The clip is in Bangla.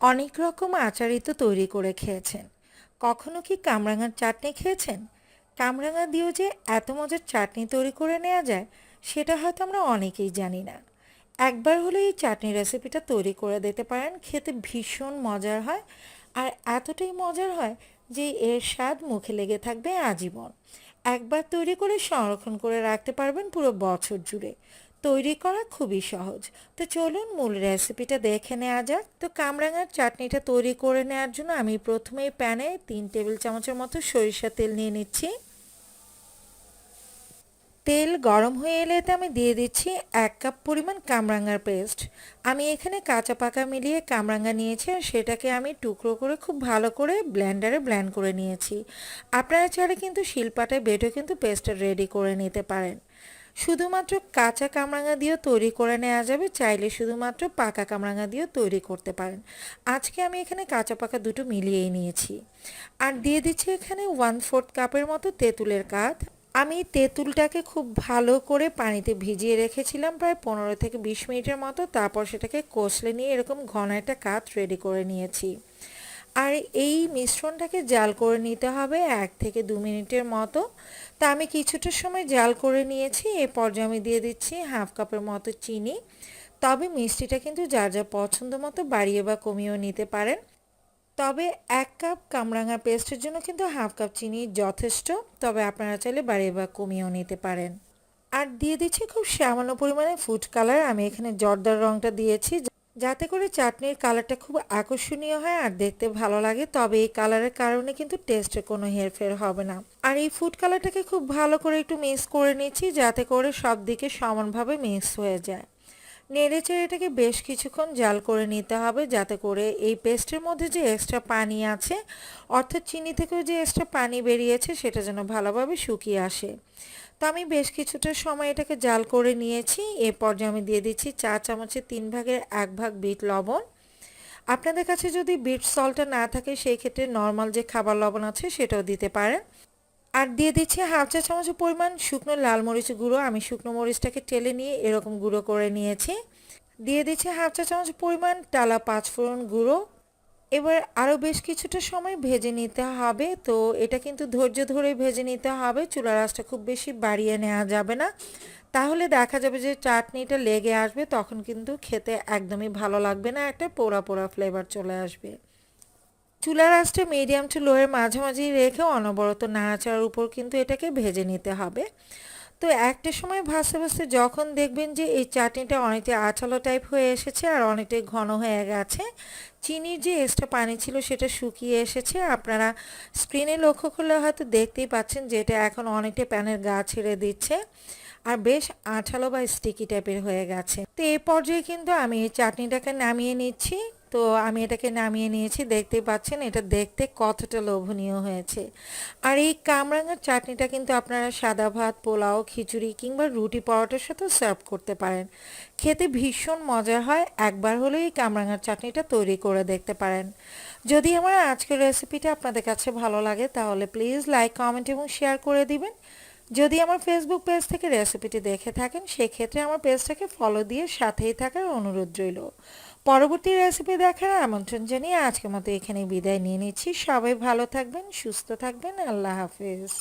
অনেক রকম আচারই তো তৈরি করে খেয়েছেন। কখনো কি কামরাঙার চাটনি খেয়েছেন? কামরাঙা দিয়েও যে এত মজার চাটনি তৈরি করে নেওয়া যায়, সেটা হয়তো আমরা অনেকেই জানি না। একবার হলে এই চাটনি রেসিপিটা তৈরি করে দিতে পারেন, খেতে ভীষণ মজার হয় আর এতটাই মজার হয় যে এর স্বাদ মুখে লেগে থাকবে আজীবন। একবার তৈরি করে সংরক্ষণ করে রাখতে পারবেন পুরো বছর জুড়ে। তৈরি করা খুবই সহজ। তো চলুন মূল রেসিপিটা দেখে নেওয়া যাক। তো কামরাঙার চাটনিটা তৈরি করে নেওয়ার জন্য আমি প্রথমেই প্যানে তিন টেবিল চামচের মতো সরিষা তেল নিয়ে নিচ্ছি। তেল গরম হয়ে এলে এতে আমি দিয়ে দিচ্ছি এক কাপ পরিমাণ কামরাঙ্গার পেস্ট। আমি এখানে কাঁচা পাকা মিলিয়ে কামরাঙ্গা নিয়েছি আর সেটাকে আমি টুকরো করে খুব ভালো করে ব্ল্যান্ডারে ব্লেন্ড করে নিয়েছি। আপনারা চাইলে কিন্তু শিলপাটায় বেটেও কিন্তু পেস্টটা রেডি করে নিতে পারেন। শুধুমাত্র কাঁচা কামরাঙা দিয়েও তৈরি করে নেওয়া যাবে। চাইলে শুধুমাত্র পাকা কামরাঙা দিয়েও তৈরি করতে পারেন। আজকে আমি এখানে কাঁচা পাকা দুটো মিলিয়েই নিয়েছি। আর দিয়ে দিচ্ছি এখানে ওয়ান ফোর্থ কাপের মতো তেঁতুলের কাঠ আমি তেঁতুলটাকে খুব ভালো করে পানিতে ভিজিয়ে রেখেছিলাম প্রায় পনেরো থেকে বিশ মিনিটের মতো। তারপর সেটাকে কষলে নিয়ে এরকম ঘন একটা কাঠ রেডি করে নিয়েছি। আর এই মিশ্রণটাকে জাল করে নিতে হবে এক থেকে দু মিনিটের মতো। তা আমি কিছুটা সময় জাল করে নিয়েছি এ পর্যায়ে আমি দিয়ে দিচ্ছি হাফ কাপের মতো চিনি। তবে মিষ্টিটা কিন্তু যার যা পছন্দ মতো বাড়িয়ে বা কমিয়েও নিতে পারেন। তবে এক কাপ কামরাঙা পেস্টের জন্য কিন্তু হাফ কাপ চিনি যথেষ্ট, তবে আপনারা চাইলে বাড়িয়ে বা কমিয়েও নিতে পারেন। আর দিয়ে দিচ্ছি খুব সামান্য পরিমাণে ফুড কালার। আমি এখানে জর্দার রঙটা দিয়েছি। যাতে করে চাটনির কালারটা খুব আকর্ষণীয় হয় আর দেখতে ভালো লাগে, তবে এই কালারের কারণে কিন্তু টেস্টে কোনো হেরফের হবে না। আর এই ফুড কালারটাকে খুব ভালো করে একটু মিক্স করে নিচ্ছি, যাতে করে সব দিকে সমানভাবে মিক্স হয়ে যায়। নেড়ে চেড়ে এটাকে বেশ কিছুক্ষণ জাল করে নিতে হবে, যাতে করে এই পেস্টের মধ্যে যে এক্সট্রা পানি আছে, অর্থাৎ চিনি থেকেও যে এক্সট্রা পানি বেরিয়েছে, সেটা যেন ভালোভাবে শুকিয়ে আসে। তো আমি বেশ কিছুটা সময় এটাকে জাল করে নিয়েছি। এ পর্যায়ে আমি দিয়ে দিচ্ছি চা চামচের তিন ভাগের এক ভাগ বিট লবণ। আপনাদের কাছে যদি বিট সল্টটা না থাকে, সেই ক্ষেত্রে নর্মাল যে খাবার লবণ আছে, সেটাও দিতে পারেন। আর দিয়ে দিচ্ছি হাফ চা চামচ পরিমাণ শুকনো লাল মরিচ গুঁড়ো। আমি শুকনো মরিচটাকে টেলে নিয়ে এরকম গুঁড়ো করে নিয়েছি। দিয়ে দিচ্ছি হাফ চা চামচ পরিমাণ টালা পাঁচফোড়ন গুঁড়ো। এবার আরও বেশ কিছুটা সময় ভেজে নিতে হবে। তো এটা কিন্তু ধৈর্য ধরে ভেজে নিতে হবে। চুলা রাসটা খুব বেশি বাড়িয়ে নেওয়া যাবে না। তাহলে দেখা যাবে যে চাটনিটা লেগে আসবে, তখন কিন্তু খেতে একদমই ভালো লাগবে না। একটা পোড়া পোড়া ফ্লেভার চলে আসবে। চুলার আঁচটা মিডিয়াম টু লোয়ের মাঝামাঝি রেখে অনবরত নাড়াচাড়ার উপর কিন্তু এটাকে ভেজে নিতে হবে। তো একটা সময় ভাসতে ভাসতে যখন দেখবেন যে এই চাটনিটা অনেকটা আঠালো টাইপ হয়ে এসেছে আর অনেকটাই ঘন হয়ে গেছে, চিনির যে এক্সট্রা পানি ছিল সেটা শুকিয়ে এসেছে। আপনারা স্ক্রিনে লক্ষ্য করলে হয়তো দেখতেই পাচ্ছেন যে এটা এখন অনেকটা প্যানের গা ছেড়ে দিচ্ছে আর বেশ আঠালো বা স্টিকি টাইপের হয়ে গেছে। তো এই পর্যায়ে কিন্তু আমি এই চাটনিটাকে নামিয়ে নিচ্ছি। তো আমি এটাকে নামিয়ে নিয়েছি দেখতে পাচ্ছেন এটা দেখতে কতটা লোভনীয় হয়েছে। আর এই কামরাঙার চাটনিটা কিন্তু আপনারা সাদা ভাত, পোলাও, খিচুড়ি কিংবা রুটি পরোটার সাথেও সার্ভ করতে পারেন। খেতে ভীষণ মজা হয়, একবার হলেও এই কামরাঙার চাটনিটা তৈরি করে দেখতে পারেন। যদি আমার আজকের রেসিপিটা আপনাদের কাছে ভালো লাগে, তাহলে প্লিজ লাইক, কমেন্ট এবং শেয়ার করে দিবেন। যদি আমার ফেসবুক পেজ থেকে রেসিপিটি দেখে থাকেন, সেক্ষেত্রে আমার পেজটাকে ফলো দিয়ে সাথেই থাকার অনুরোধ রইল। পরবর্তী রেসিপি দেখার আমন্ত্রণ জানিয়ে আজকের মতো এখানে বিদায় নিয়ে নিচ্ছি। সবাই ভালো থাকবেন, সুস্থ থাকবেন। আল্লাহ হাফিজ।